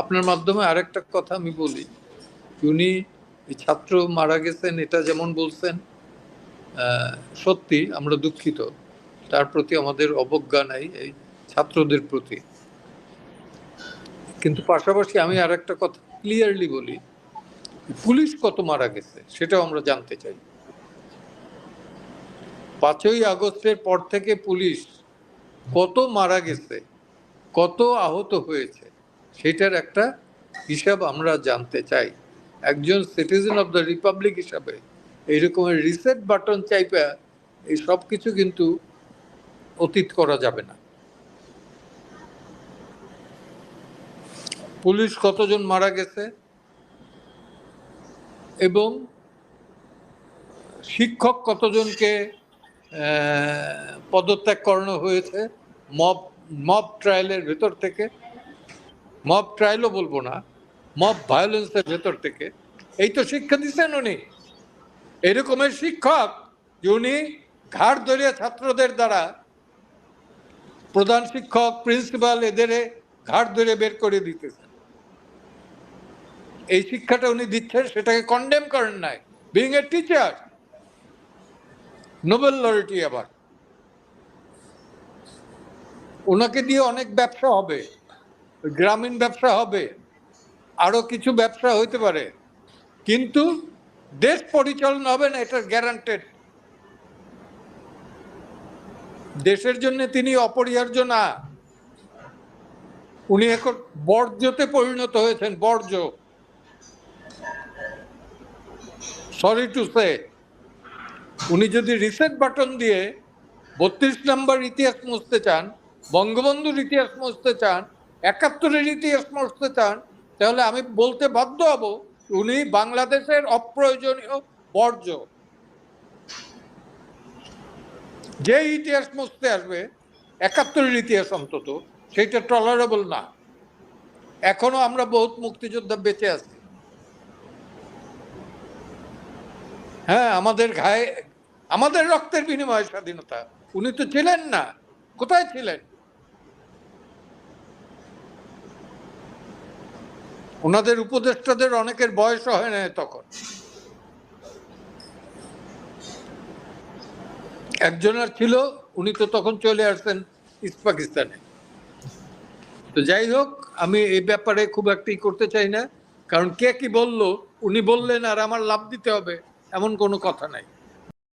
আপনার মাধ্যমে আরেকটা কথা আমি বলি। উনি ছাত্র মারা গেছেন, এটা যেমন বলছেন সত্যি আমরা দুঃখিত। তার প্রতি আমাদের অবজ্ঞা নাই এই ছাত্রদের প্রতি। কিন্তু পাশাপাশি আমি আর একটা কথা ক্লিয়ারলি বলি, পুলিশ কত মারা গেছে সেটাও আমরা জানতে চাই। পাঁচই আগস্টের পর থেকে পুলিশ কত মারা গেছে, কত আহত হয়েছে সেটার একটা হিসাব আমরা জানতে চাই। একজন সিটিজেন অফ দ্য রিপাবলিক হিসাবে এইরকমের রিসেট বাটন চাইপা এই সব কিছু কিন্তু অতীত করা যাবে না। পুলিশ কতজন মারা গেছে? এবং শিক্ষক কতজনকে পদত্যাগ করানো হয়েছে? মব মব ট্রায়ালের ভেতর থেকে মব ট্রায়ালও বলব না মব ভায়োলেন্সের ভেতর থেকে। এই তো শিক্ষা দিচ্ছেন উনি। এরকমের শিক্ষক যে উনি ঘাড় ধরিয়া ছাত্রদের দ্বারা প্রধান শিক্ষক, প্রিন্সিপাল এদের ঘাড় ধরে বের করে দিতেছেন এই শিক্ষাটা উনি দিচ্ছেন, সেটাকে কন্ডেম করেন নাই। Being a teacher Nobel laureate আবার। ওনাকে দিয়ে অনেক ব্যবসা হবে। গ্রামীণ ব্যবসা হবে, আরও কিছু ব্যবসা হইতে পারে। কিন্তু দেশ পরিচালনা হবে না, এটা গ্যারান্টেড দেশের জন্য তিনি অপরিহার্য না। উনি এখন বর্জ্যতে পরিণত হয়েছেন, বর্জ্য। সরি টু সে উনি যদি রিসেট বাটন দিয়ে বত্রিশ নম্বর ইতিহাস মুছতে চান, বঙ্গবন্ধুর ইতিহাস মুছতে চান একাত্তরের ইতিহাস মুছতে চান তাহলে আমি বলতে বাধ্য হব, উনি বাংলাদেশের অপ্রয়োজনীয় বর্জ্য। যে ইতিহাস মুছতে আসবে, একাত্তরের ইতিহাস অন্তত সেইটা টলারেবল না। এখনও আমরা বহুত মুক্তিযোদ্ধা বেঁচে আছি। হ্যাঁ আমাদের ঘায়ে, আমাদের রক্তের বিনিময়ে স্বাধীনতা। উনি তো ছিলেন না। কোথায় ছিলেন? ওনাদের উপদেষ্টাদের অনেকের বয়স হয় না তখন। একজনের ছিল, উনি তো তখন চলে আসছেন ইস্ট পাকিস্তানে। তো যাই হোক, আমি এই ব্যাপারে খুব একটা করতে চাই না, কারণ কে কি বলল, উনি বললেন আর আমার লাভ দিতে হবে, এমন কোনো কথা নাই।